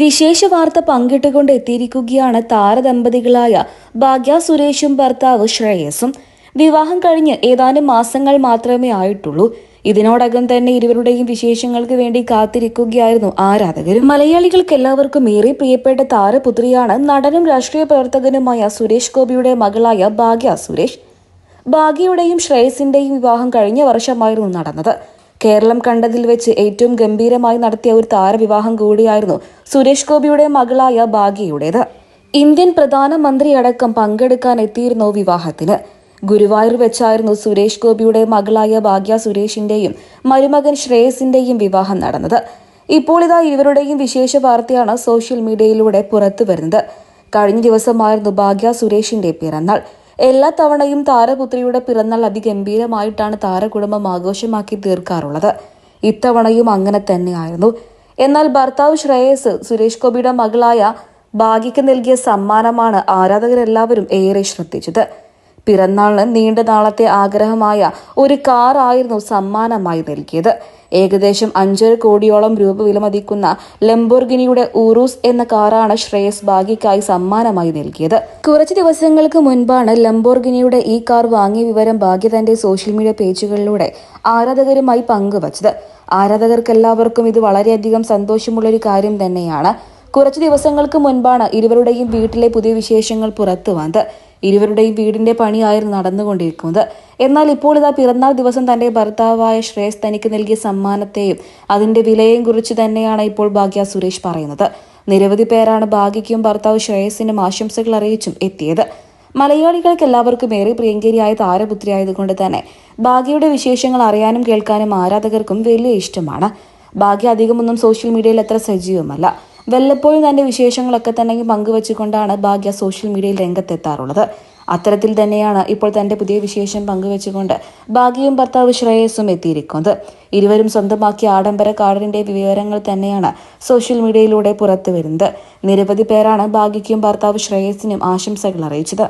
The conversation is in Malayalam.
വിശേഷ വാർത്ത പങ്കിട്ടുകൊണ്ട് എത്തിയിരിക്കുകയാണ് താരദമ്പതികളായ ഭാഗ്യ സുരേഷും ഭർത്താവ് ശ്രേയസും. വിവാഹം കഴിഞ്ഞ് ഏതാനും മാസങ്ങൾ മാത്രമേ ആയിട്ടുള്ളൂ. ഇതിനോടകം തന്നെ ഇരുവരുടെയും വിശേഷങ്ങൾക്ക് വേണ്ടി കാത്തിരിക്കുകയായിരുന്നു ആരാധകർ മലയാളികൾക്ക് എല്ലാവർക്കും ഏറെ പ്രിയപ്പെട്ട താരപുത്രിയാണ് നടനും രാഷ്ട്രീയ പ്രവർത്തകനുമായ സുരേഷ് ഗോപിയുടെ മകളായ ഭാഗ്യ സുരേഷ്. ഭാഗ്യയുടെയും ശ്രേയസിന്റെയും വിവാഹം കഴിഞ്ഞ വർഷമായിരുന്നു നടന്നത്. കേരളം കണ്ടതിൽ വെച്ച് ഏറ്റവും ഗംഭീരമായി നടത്തിയ ഒരു താരവിവാഹം കൂടിയായിരുന്നു സുരേഷ് ഗോപിയുടെ മകളായ ഭാഗ്യയുടേത്. ഇന്ത്യൻ പ്രധാനമന്ത്രി അടക്കം പങ്കെടുക്കാൻ എത്തിയിരുന്നു വിവാഹത്തിന്. ഗുരുവായൂർ വെച്ചായിരുന്നു സുരേഷ് ഗോപിയുടെ മകളായ ഭാഗ്യ സുരേഷിന്റെയും മരുമകൻ ശ്രേയസിന്റെയും വിവാഹം നടന്നത്. ഇപ്പോൾ ഇതാ ഇരുവരുടെയും വിശേഷ വാർത്തയാണ് സോഷ്യൽ മീഡിയയിലൂടെ പുറത്തു വരുന്നത് കഴിഞ്ഞ ദിവസമായിരുന്നു ഭാഗ്യ സുരേഷിന്റെ പിറന്നാൾ. എല്ലാ തവണയും താരപുത്രിയുടെ പിറന്നാൾ അതിഗംഭീരമായിട്ടാണ് താരകുടുംബം ആഘോഷമാക്കി തീർക്കാറുള്ളത്. ഇത്തവണയും അങ്ങനെ തന്നെയായിരുന്നു. എന്നാൽ ഭർത്താവ് ശ്രേയസ് സുരേഷ് ഗോപിയുടെ മകളായ ഭാഗ്യയ്ക്ക് നൽകിയ സമ്മാനമാണ് ആരാധകരെല്ലാവരും ഏറെ ശ്രദ്ധിച്ചത്. പിറന്നാളിന് നീണ്ട നാളത്തെ ആഗ്രഹമായ ഒരു കാർ ആയിരുന്നു സമ്മാനമായി നൽകിയത്. ഏകദേശം അഞ്ചര കോടിയോളം രൂപ വിലമതിക്കുന്ന ലംബോർഗിനിയുടെ ഊറൂസ് എന്ന കാറാണ് ശ്രേയസ് ഭാഗ്യക്കായി സമ്മാനമായി നൽകിയത്. കുറച്ച് ദിവസങ്ങൾക്ക് മുൻപാണ് ലംബോർഗിനിയുടെ ഈ കാർ വാങ്ങിയ വിവരം ഭാഗ്യ തന്റെ സോഷ്യൽ മീഡിയ പേജുകളിലൂടെ ആരാധകരുമായി പങ്കുവച്ചത്. ആരാധകർക്കെല്ലാവർക്കും ഇത് വളരെയധികം സന്തോഷമുള്ളൊരു കാര്യം തന്നെയാണ്. കുറച്ച് ദിവസങ്ങൾക്ക് മുൻപാണ് ഇരുവരുടെയും വീട്ടിലെ പുതിയ വിശേഷങ്ങൾ പുറത്തു വന്നത് ഇരുവരുടെയും വീടിന്റെ പണിയായിരുന്നു നടന്നുകൊണ്ടിരിക്കുന്നത്. എന്നാൽ ഇപ്പോൾ ഇതാ പിറന്നാൾ ദിവസം തന്റെ ഭർത്താവായ ശ്രേയസ് തനിക്ക് നൽകിയ സമ്മാനത്തെയും അതിന്റെ വിലയെയും കുറിച്ച് തന്നെയാണ് ഇപ്പോൾ ഭാഗ്യ സുരേഷ് പറയുന്നത്. നിരവധി പേരാണ് ഭാഗ്യയ്ക്കും ഭർത്താവ് ശ്രേയസിനും ആശംസകൾ അറിയിച്ചും എത്തിയത്. മലയാളികൾക്ക് എല്ലാവർക്കും ഏറെ പ്രിയങ്കരിയായ താരപുത്രിയായതുകൊണ്ട് തന്നെ ഭാഗ്യയുടെ വിശേഷങ്ങൾ അറിയാനും കേൾക്കാനും ആരാധകർക്കും വലിയ ഇഷ്ടമാണ്. ഭാഗ്യ അധികമൊന്നും സോഷ്യൽ മീഡിയയിൽ അത്ര സജീവമല്ല. വല്ലപ്പോഴും തന്റെ വിശേഷങ്ങളൊക്കെ തന്നെ പങ്കുവച്ചുകൊണ്ടാണ് ഭാഗ്യ സോഷ്യൽ മീഡിയയിൽ രംഗത്തെത്താറുള്ളത്. അത്തരത്തിൽ തന്നെയാണ് ഇപ്പോൾ തന്റെ പുതിയ വിശേഷം പങ്കുവച്ചുകൊണ്ട് ഭാഗ്യയും ഭർത്താവ് ശ്രേയസും എത്തിയിരിക്കുന്നത്. ഇരുവരും സ്വന്തമാക്കിയ ആഡംബര കാറിന്റെ വിവരങ്ങൾ തന്നെയാണ് സോഷ്യൽ മീഡിയയിലൂടെ പുറത്തു വരുന്നത് നിരവധി പേരാണ് ഭാഗ്യയ്ക്കും ഭർത്താവ് ശ്രേയസിനും ആശംസകൾ അറിയിച്ചത്.